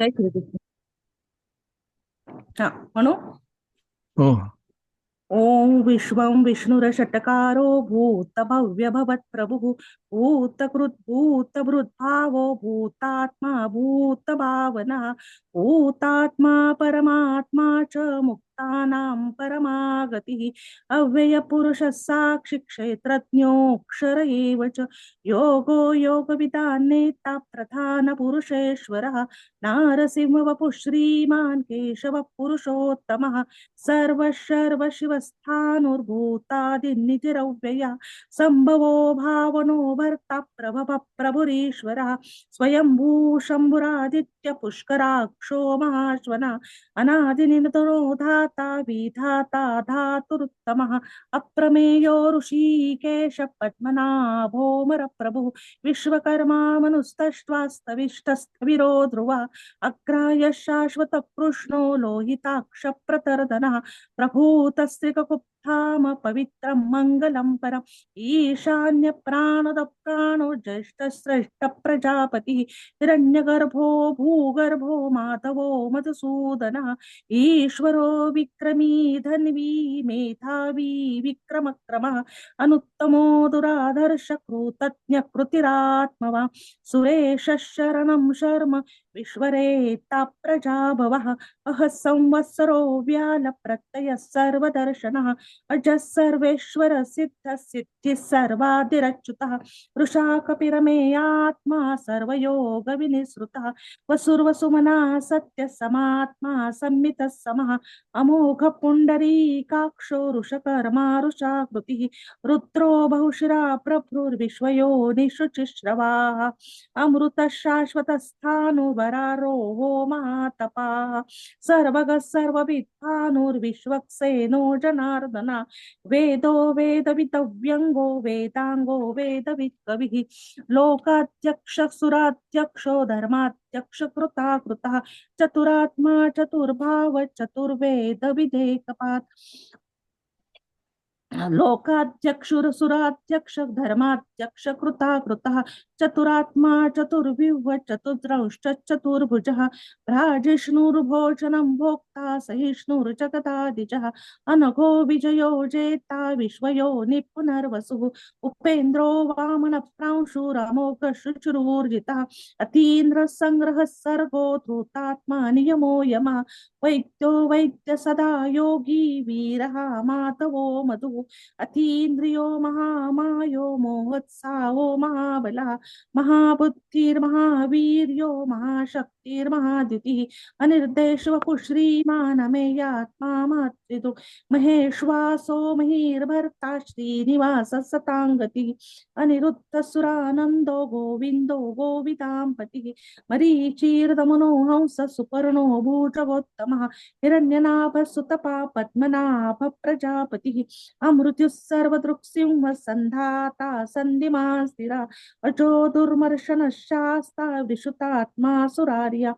कृती हा म्हणू? हो. ॐ विश्वं विष्णुरषट्कारो भूतभव्य भवत्प्रभुः भूतकृत् भूतभृद्भावो भूतात्मा भूतभावनः भूतात्मा परमात्मा च मुक्तानां परमागतिः। अव्ययपुरुषः साक्षि क्षेत्रज्ञोऽक्षर एव च। योगो योगविदान्नेता प्रधानपुरुषेश्वरः। नारसिंहवपुः श्रीमान् केशवः पुरुषोत्तमः सर्वशर्वशिवस्थानुर्भूतादिनिधिरव्यया सम्भवो भावनो भर्ता प्रभव प्रभुरीश्वरः। स्वयंभू शम्भुरादित्य पुष्कराक्षो महाश्वना। अनादिनितरो धाता विधाता धातुरुत्तमः। अप्रमेयो ऋषिकेश पद्मनाभोमर प्रभुः विश्वकर्मा अग्राय शाश्वत कृष्णो लोहिताक्ष प्रभूतस्त्रिककुप्ताम पवित्रं मङ्गलं परम्। ईशान्य प्राणद प्राणो ज्येष्ठश्रेष्ठ प्रजापतिः हिरण्यगर्भो भूगर्भो माधवो मधुसूदनः। ईश्वरो विक्रमी धन्वी मेधावी विक्रमक्रमः। अनुत्तमो दुराधर्ष कृतज्ञ कृतिरात्मवा। सुरेश शरणं शर्म विश्वरेता प्रजाभवः। अह संवत्सरो व्याल प्रत्यय सर्वदर्शनः। अजः सर्वेश्वर सिद्ध सिद्धिः सर्वादिरच्युतः वृषा कपिरमेयात्मा सर्वयोग विनिसृतः वसुर्वसुमना सत्य समात्मा संमितः समः अमोघ पुण्डरीकाक्षो ऋषकर्मा ऋषाकृतिः रुद्रो बहुशिरा प्रभुर्विश्वयो निशुचिश्रवाः अमृत शाश्वतस्थाणुवरारोहो महातपाः सर्वगः सर्वविद्वानुर्विश्वक्सेनो जनार्दना वेदो वेदवितव्यङ्गो वेदाङ्गो वेदवित्कविः लोकाध्यक्ष सुराध्यक्षो धर्माध्यक्ष कृता कृतः चतुरात्मा चतुर्भाव चतुर्वेद विधेकपात् लोकाध्यक्षुरसुराध्यक्ष धर्माध्यक्ष कृता कृतः चतुरात्मा चतुर्व्यूह चतुर्द्रंश्च चतुर्भुजः राजिष्णुर्भोजनं भोक्ता सहिष्णुर्जगदादिजः अनघो विजयो जेता विश्वयो निपुनर्वसुः उपेन्द्रो शुचिरूर्जितः अतीन्द्र संग्रह सर्गो धूतात्मा नियमो यमः वैद्यो वैद्य सदा योगी वीरः माधवो मधुः अतीन्द्रियो महामायो मोहत्साहो महाबलः महाबुद्धिर्महावीर्यो महाशक्तिर्महाद्युतिः अनिर्देशवपु श्रीमानमेयात्मा महेश्वासो महीर्भर्ता श्रीनिवास सताङ्गतिः अनिरुद्धसुरानन्दो गोविन्दो गोवितां पतिः मरीचीर्दमनो सुपर्णो भूजगोत्तमः हिरण्यनाभसुतपा पद्मनाभ प्रजापतिः अमृत्युः सर्वदृक्सिंह सन्धाता सन्धिमा स्थिरा अजो दुर्मर्शन शास्ता विशुतात्मा सुरार्या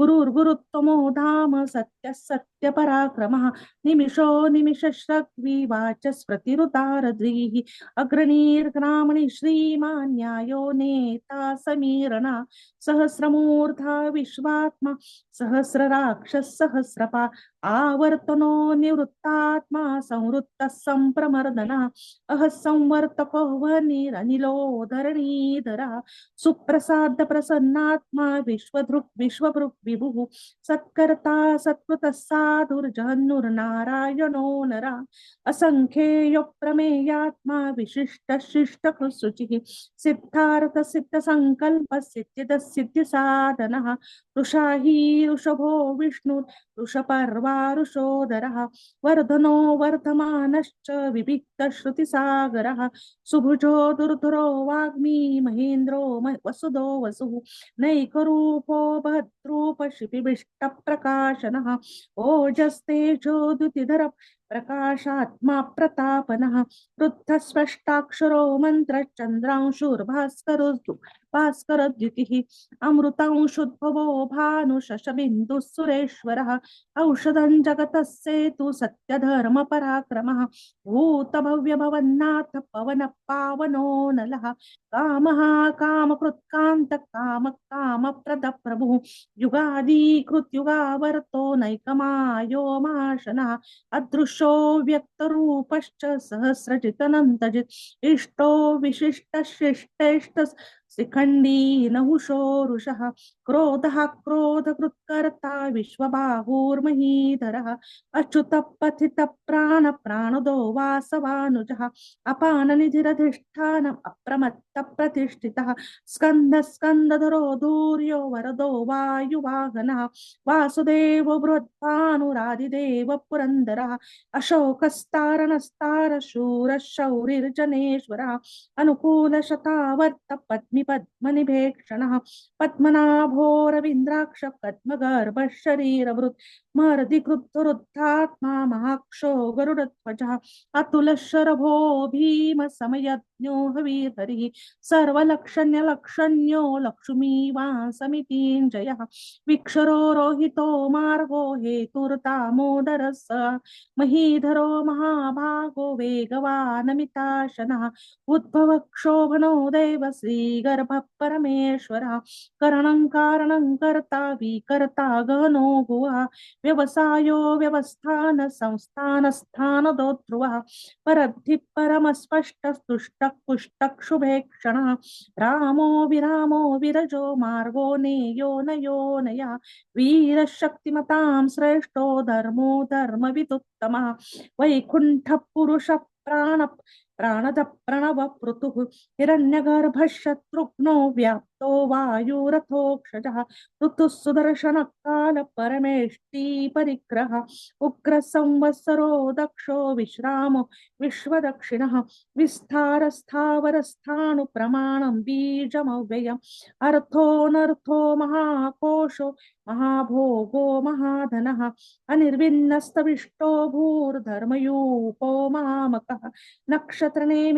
गुरुर्गुरुत्तमो धाम सत्य सत्य पराक्रमः निमिषो निमिषश्रग्विवाच स्मृतिरुतारद्रीः अग्रणीर्ग्रामणि श्रीमान् न्यायो नेता समीरणा सहस्रमूर्धा विश्वात्मा। सहस्रराक्षस सहस्रपा आवर्तनो निवृत्तात्मा संवृत्त संप्रमर्दना अह संवर्तको वनिरनिलो धरणीधरा सुप्रसाद प्रसन्नात्मा विश्वधृक् विश्वभृक् विभुः सत्कर्ता सत्कृतः साधुर्जहन्नुर्नारायणो नरा। असङ्ख्येयो प्रमेयात्मा विशिष्ट शिष्ट शुचिः सिद्धार्थ सिद्ध संकल्प सिद्धिद सिद्धि साधनः ऋषाही ऋषभो ऋषपर्वा वर्धनो वर्धमानश्च विविक्त श्रुतिसागरः सुभुजो दुर्धरो वाग्मी महेन्द्रो वसुदो वसुः, नैकरूपो भद्रूप शिपिविष्टप्रकाशनः ओजस्तेजो द्युतिधर प्रकाशात्मा प्रतापनः, वृद्धस्पष्टाक्षरो मन्त्रश्चन्द्रांशुर्भास्करोऽस्तु भास्करद्युतिः अमृतांशुद्भवो भानुशशबिन्दुः सुरेश्वरः औषधं जगतः सेतु सत्यधर्मपराक्रमः। भूतभव्यभवन्नाथ पवन पावनो नलः। कामः काम कामप्रद प्रभुः युगादीकृत्युगावर्तो नैकमायो माशनः अदृशो व्यक्तरूपश्च सहस्रजितनन्तजित् इष्टो विशिष्टशिष्टेष्ट शिखण्डी नहुषोरुषः, क्रोधः क्रोधकृत्कर्ता, विश्वबाहुर्महीधरः, अच्युतपथितप्राणप्राणदो वासवानुजः, अपाननिधिरधिष्ठानम् अप्रमत्तप्रतिष्ठितः स्कन्द स्कन्दधरो धूर्यो वरदो वायुवाहनः, वासुदेव बृहद्भानुरादिदेव पुरन्दरः अशोकस्तारणस्तार शूरः शौरिर्जनेश्वरः अनुकूलशतावर्त पद्मि पद्मनिभेक्षणः पद्मनाभोरविन्द्राक्ष पद्मगर्भः शरीरवृत् मर्दिकृद्धरुद्धात्मा महाक्षो गरुडध्वजः अतुलशरभो भीमसमयज्ञो हवीहरिः सर्वलक्षण्यलक्षण्यो लक्ष्मीवासमितीञ्जयः विक्षरो रोहितो मार्गो हेतुर्तामोदरः स महीधरो महाभागो वेगवानमिताशनः उद्भवक्षोभनो देव श्रीगर्भः परमेश्वरः, करणं कारणं कर्ता विकर्ता गहनो भुवः, व्यवसायो व्यवस्थान संस्थान स्थानदोध्रुवः परद्धि परमस्पष्टस्तुष्टः पुष्टः शुभेक्षणः, रामो विरामो विरजो मार्गो नेयो नयो नया, वीरशक्तिमतां श्रेष्ठो धर्मो धर्मविदुत्तमः, वैकुण्ठः पुरुषः प्राण प्राणद प्रणव पृतुः हिरण्यगर्भः शत्रुघ्नो व्याप्तो वायुरथोक्षजः ऋतुः सुदर्शनकाल परमेष्टि परिग्रह उग्र संवत्सरो दक्षो विश्रामो विश्वदक्षिणः विस्तारस्थावरस्थाणु प्रमाणं बीजमव्ययम् अर्थोऽनर्थो महाकोशो महाभोगो महाधनः अनिर्विन्नस्तविष्टो भूर्धर्मयूपो महामकः नक्षत्रनेमि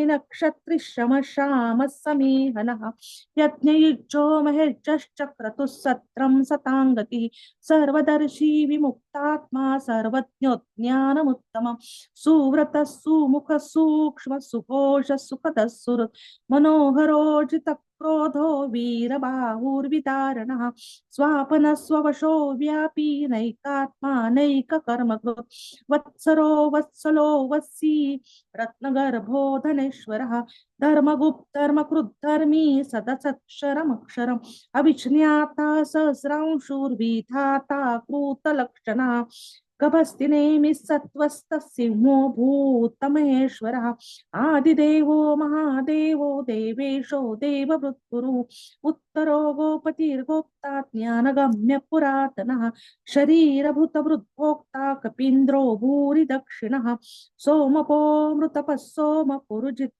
नक्षत्रिश्रमः श्यामः समीहनः यज्ञयुज्यो महेज्यश्चक्रतुः सत्रं सताङ्गतिः। सर्वदर्शी विमुक्तात्मा सुव्रतः सुमुख सूक्ष्म सुकोश सुखदः सुहृत्। मनोहरोजितः क्रोधो वीरबाहुर्विदारणः स्वापन स्ववशो व्यापी नैकात्मा नैककर्मकृत् वत्सरो वत्सलो वत्सी रत्नगर्भो धनेश्वरः धर्मगुप्तर्मकृद्धर्मी सदसक्षरमक्षरम्। अविज्ञाता सहस्रांशुर्विधाता कृतलक्षणः गभस्तिनेमि सत्त्वस्तः सिंहो भूतमहेश्वरः आदिदेवो, महादेवो, देवेशो, देववृत्कुरु। उत्तरो गोपतिर्गोप्ता, ज्ञानगम्य पुरातनः। शरीरभूतवृद्भोक्ता कपीन्द्रो भूरि दक्षिणः। सोमपो मृतपः सोम पुरुजित्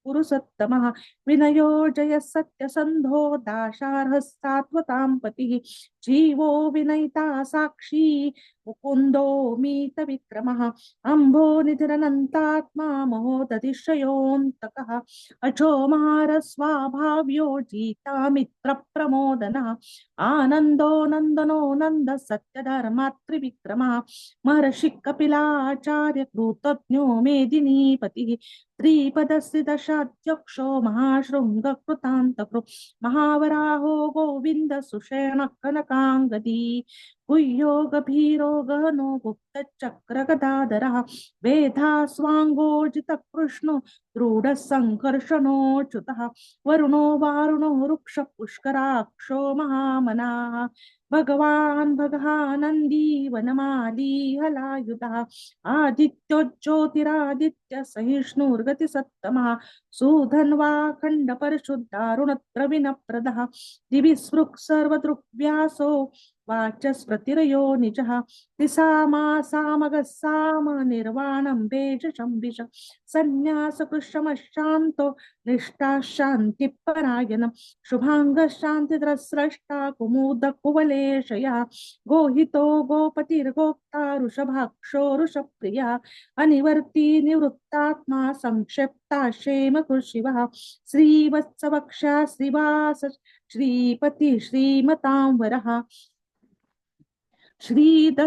विनयो जय सत्यसन्धो दाशार्हः सात्वतां पतिः। जीवो विनयिता साक्षी। मुकुन्दो मीतविक्रमः, अम्भो निधिरनन्तात्मा महोदधिशयोऽन्तकः अजो महारस्वाभाव्यो जीतामित्रप्रमोदनः, आनन्दो नन्दनो नन्द सत्यधर्मात्रिविक्रमः, महर्षि कपिलाचार्य कृतज्ञो मेदिनीपतिः त्रिपदस्य दशाध्यक्षो महाशृङ्गकृतान्तकृ, महावराहो गोविन्द सुषेण कनकाङ्गदी। गुह्यो गभीरो गहनो गुप्तचक्रगदाधरः वेधास्वाङ्गोजितकृष्णो दृढः सङ्कर्षणोच्युतः वरुणो वारुणो वृक्ष पुष्कराक्षो महामनाः, भगवान् भगहानन्दी वनमाली हलायुधः आदित्यो ज्योतिरादित्य सहिष्णुर्गतिसत्तमः सुधन्वा खण्डपरिशुद्धारुणद्रविणप्रदः दिवि स्पृक् सर्वदृग्व्यासो वाचस्पतिरयो निजः तिसामा सामगः साम निर्वाणं बेजशम्बिष सन्न्यासकृशमशान्तो निष्ठा शान्तिपरायणं शुभाङ्गः शान्तिद्रस्रष्टा कुमुदकुवलेशया गोहितो गोपतिर्गोक्ता वृषभाक्षो वृषप्रिया अनिवर्ती निवृत्तात्मा संक्षिप्ता क्षेम कृषिवः श्रीवत्सवक्षा श्रीवास श्रीपति श्रीमतां वरः श्रीद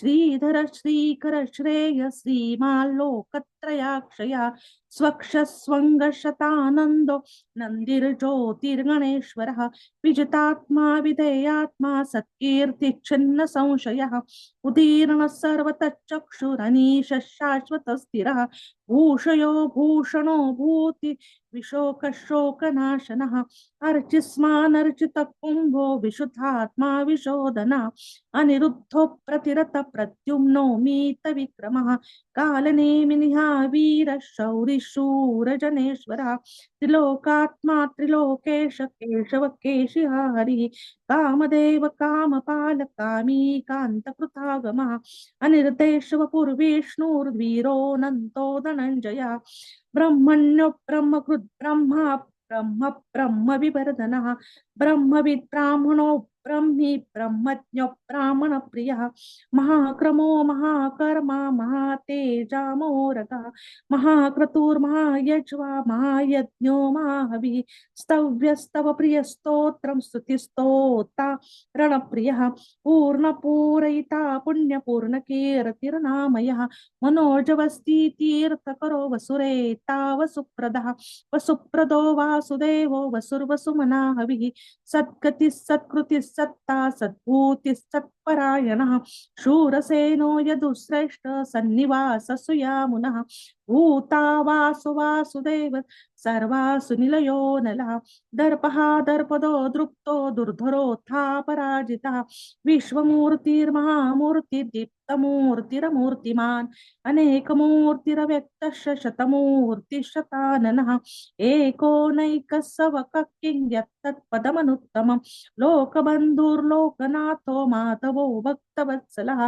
श्रीधर श्रीकर श्रेय श्रीमाल्लोकत्रयाक्षया स्वक्षस्वङ्गशतानन्दो। नन्दिर्ज्योतिर्गणेश्वरः, विजितात्मा, विधेयात्मा सत्कीर्तिच्छिन्न संशयः उदीर्णः सर्वतश्चक्षुरनीश शाश्वतस्थिरः भूषयो भूषणो भूति, विशोकशोकनाशनः अर्चिस्मानर्चित कुम्भो विशुद्धात्मा विशोधना अनिरुद्धो प्रतिरत प्रद्युम्नो मीत विक्रमः कालनेमिनिहा वीर शौरिशूरजनेश्वरः त्रिलोकात्मा त्रिलोकेश केशव केशिः हरिः कामदेव कामपाल कामी कान्तकृतागमः अनिर्देशव पूर्विष्णुर्वीरोऽनन्तो धनञ्जयः ब्रह्मण्यो ब्रह्मकृद् ब्रह्मा ब्रह्म ब्रह्म विवर्धनः ब्रह्मविद् ब्राह्मणो ब्रह्मी ब्रह्मज्ञ ब्राह्मण प्रिय महाक्रमो महाकर्मा महातेजामोरगः महाक्रतुर्महायज्वा महायज्ञो महाहविः स्तव्यस्तव प्रियस्तोत्रं स्तुतिस्तोता रणप्रियः। पूर्णपूरयिता पुण्यपूर्णकीर्तिर्नामयः। मनोजवस्ति तीर्थकरो वसुरेता वसुप्रदः। वसुप्रदो वासुदेवो वसुर्वसुमना हविः सद्गतिः सत्कृतिः सत्ता सद्भूतिः सत्परायणः शूरसेनो यदुश्रेष्ठ सन्निवास सुयामुनः भूता वासु वासुदेव सर्वासु निलयो नलः दर्पः दर्पदो दृप्तो दुर्धरोत्था पराजितः विश्वमूर्तिर्महामूर्तिर्दीप्तमूर्तिरमूर्तिमान् अनेकमूर्तिरव्यक्तः शतमूर्तिशताननः एको नैकः सवकः किं यत्तत्पदमनुत्तमं लोकबन्धुर्लोकनाथो माधवो भक्तवत्सलः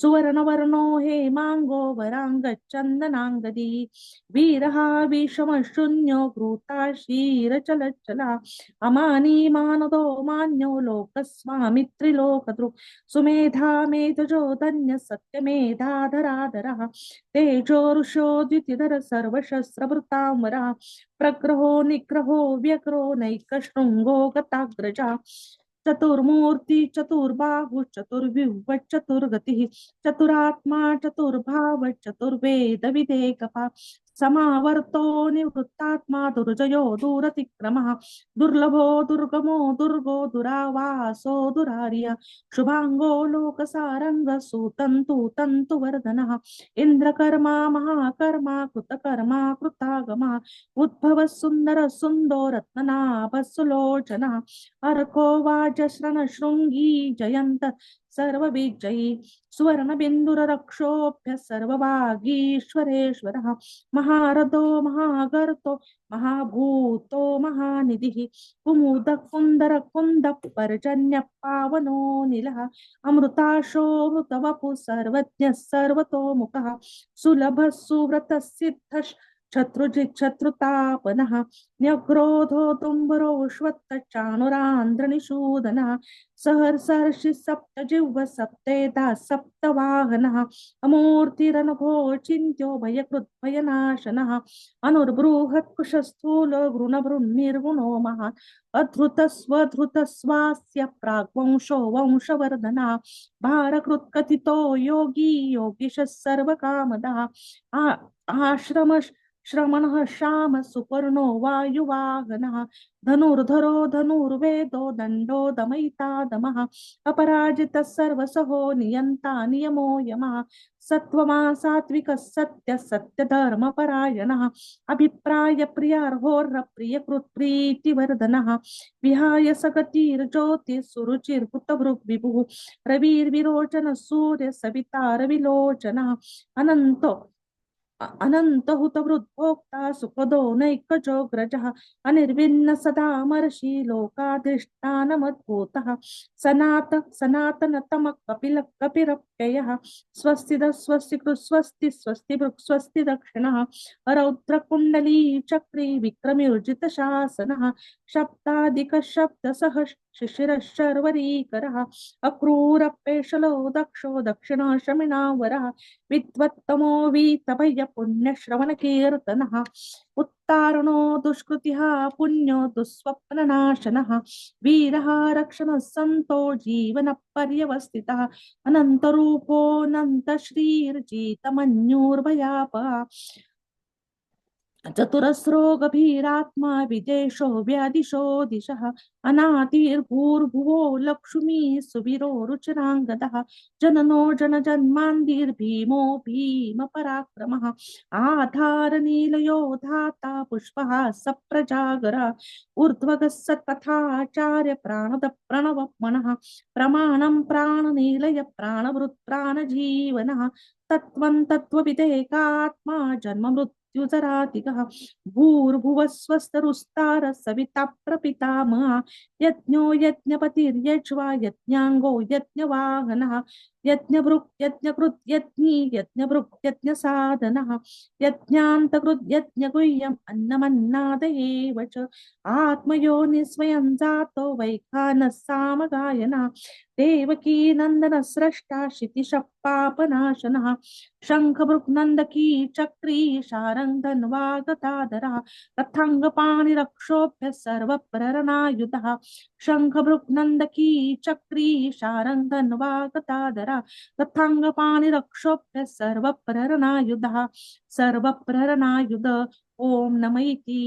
सुवर्णवर्णो हेमाङ्गो वराङ्गचन्दनाङ्गदी वीरः विषमशून्यो घृता क्षीरचलच्चला अमानी मानदो मान्यो लोकस्वामित्रिलोकदृक् सुमेधा मेधजो धन्य सत्यमेधाधराधरः तेजोरुषो द्युतिधर सर्वशस्त्रभृताम्बरः प्रग्रहो निग्रहो व्यग्रो नैकशृङ्गो गताग्रजा चतुर्मूर्ति चतुर्बाहु चतुर्व्यूह चतुर्गति चतुरात्मा चतुर्भाव चतुर्वेद विधेकपा समावर्तो निवृत्तात्मा दुर्जयो दूरतिक्रमः। दुर्लभो दुर्गमो दुर्गो दुरावासो दुरार्य। शुभाङ्गो सुतन्तु तन्तुवर्धनः। इन्द्रकर्मा, महाकर्मा, कृतकर्मा, कृतागमा। उद्भवः सुन्दरः सुन्दो रत्ननाभः सुलोचनः अर्को वाजश्रणशृङ्गी जयन्त। सर्वविजयी सुवर्णबिन्दुररक्षोभ्य सर्वभागीश्वरेश्वरः, महारथो, महागर्तो, महाभूतो, महानिधिः कुमुदकुन्दर कुन्द पर्जन्य पावनो निलः अमृताशोऽमृतवपु सर्वज्ञः सर्वतोमुखः सुलभः सुव्रतः शत्रुजिक्षत्रुतापनः न्यक्रोधो तुम्बरोश्वत्तचाणुरान्ध्रनिषूदनः सहर्सर्षि सप्तजिह्व सप्तेता सप्तवाहनः अमूर्तिरनघोचिन्त्यो भयकृद्भयनाशनः अनुर्बृहत्कुशस्थूलगृणभृन्निर्गुणो महान् अधृतस्वधृतस्वास्य प्राग्वंशो वंशवर्धनः भारकृत्कथितो योगी योगीशः सर्वकामदः आश्रमश्च श्रमणः श्याम सुपर्णो वायुवाहनः धनुर्धरो धनुर्वेदो दण्डो दमयिता दमः अपराजितः सर्वसहो नियन्ता नियमो यमः सत्त्वमा सात्विकः सत्य सत्यधर्मपरायणः अभिप्राय प्रियार्होर्ह प्रियकृत्प्रीतिवर्धनः विहाय सगतिर्ज्योतिः सुरुचिर्हुतभृग्विभुः रविर्विरोचन सूर्य सविता रविलोचनः अनन्तो अनंत हुतवृद्भोक्ता सुखदो नैकजो ग्रजः अनिर्विन्न सदा मर्षि लोकाधिष्ठानमद्भूतः सनात सनातनतम कपिल कपिरप्ययः स्वस्ति स्वस्ति स्वस्ति स्वस्ति दक्षिणः। रौद्रकुण्डली चक्री विक्रमिर्जितशासनः शब्दादिकशब्दसः शिशिरशर्वरीकरः अक्रूरपेशलो दक्षो दक्षिणः शमिनावरः विद्वत्तमो वीतभय पुण्यश्रवणकीर्तनः उत्तारणो दुष्कृतिः, पुण्यो दुःस्वप्ननाशनः वीरः रक्षणः सन्तो जीवनपर्यवस्थितः, अनन्तरूपोऽनन्तश्रीर्जितमन्युर्भयापः। चतुरस्रो गभीरात्मा विदेशो व्यादिशो दिशः अनातिर्भूर्भुवो लक्ष्मी सुवीरो रुचिराङ्गदः, जननो जनजन्मान्दिर्भीमो भीमपराक्रमः आधारनीलयो धाता पुष्पः सप्रजागर ऊर्ध्वगः सत्कथाचार्य प्राणद प्रणव मनः प्रमाणं प्राणनीलय प्राणवृत् प्राणजीवनः तत्त्वं तत्त्वविदेकात्मा जन्म मृत्युजरातिकः भूर्भुवस्वस्तरुस्तार सविता प्रपितामह यज्ञो यज्ञपतिर्यज्वा यज्ञाङ्गो यज्ञवाहनः, यज्ञभृक् यज्ञकृत् यज्ञी, यज्ञभृक् यज्ञसाधनः, यज्ञान्तकृत् यज्ञगुह्यम् अन्नमन्नाद एव च। आत्मयोनि स्वयं जातो वैखानः सामगायनः देवकी नन्दन स्रष्टा क्षितिशः पापनाशनः शङ्खभृक्नन्दकी चक्री शारङ्गन्वागताधरः रथाङ्गपाणिरक्षोभ्य सर्वप्ररणायुधः शङ्खभृक्नन्दकी चक्री शारङ्गन्वागताधरः रथाङ्गपाणिरक्षोभ्य सर्वप्ररणायुधः सर्वप्ररणायुध ॐ नम इति